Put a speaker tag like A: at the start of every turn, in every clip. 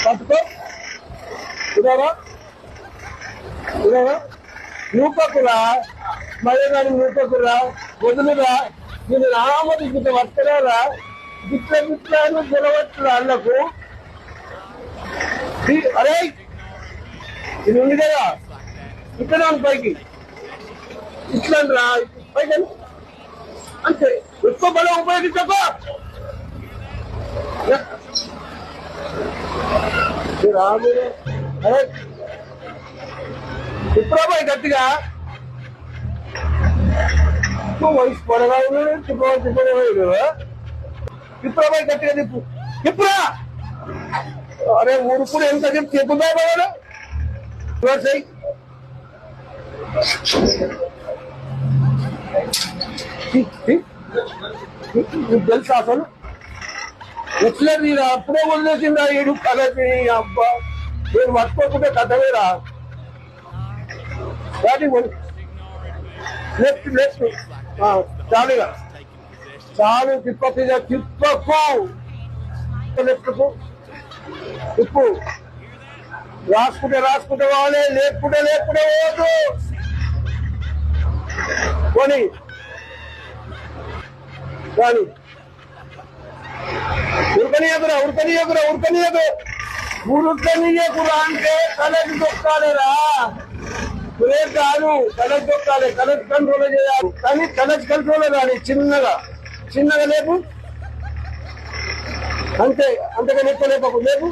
A: పట్టుకో. ఇదారా ఇదారా నూపకురా మరి నూపకురా వదులురా. నేను రామది గిట్ట వస్తలేరా? గిట్ల గిట్ల అని అన్నకు అరే! ఇది ఉంది కదా. ఇక్కడ పైకి. ఇట్లా రా పైకి అంతే. ఎక్కువ బలం ఉపయోగించకో. రాదు అరే తిప్పరాబాయ్ గట్టిగా నువ్వు వయసు పొరగా ఉన్నాడు తిప్పరా తిప్పరా తిప్పరాబాయ్ గట్టిగా తిప్పు తిప్పురా అరే ఊరుకుడు ఎంత చెప్పి చెప్పుదా బావాడు తెలుసా అసలు ఇట్లా నేను అప్పుడే వదిలేసిందా ఏడు కలకి అబ్బా నేను పట్టుకోకుంటే కథవేరా లెఫ్ట్ లెఫ్ట్ చాలుగా. చాలు తిప్పకు తిప్పకు లెఫ్ట్కు తిప్పు. రాసుకుంటే రాసుకుంటే వాళ్ళే లేపుకుంటే లేపుకుంటే పోదు. కొని కానీ ఉరకనీయకురా ఉరకనీయకురా ఉరకనీయకు ఉరకనీయకురా అంటే కలెక్ట్ దొక్కాలేరా బ్రేక్ కాదు కలెక్ట్ దొక్కాలి కలెక్ట్ కంట్రోల్ చేయాలి. కానీ కలెక్ట్ కంట్రోల్ కానీ చిన్నగా చిన్నగా లేపు. అంతే అంతగా ఎక్కువ లేపకు లేపు.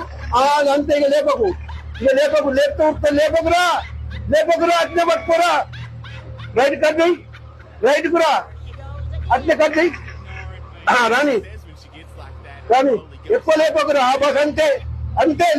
A: అంతే ఇక లేపకు. ఇక లేపకు లేపుతూ ఉంటే లేపకురా లేపకురా అట్నే పట్టుకోరా రైట్ కట్ రైట్ కురా అట్నే కట్ ఆ, రాని. కానీ ఎక్కువ లేకపోతే బస్ అంతే. అంతే.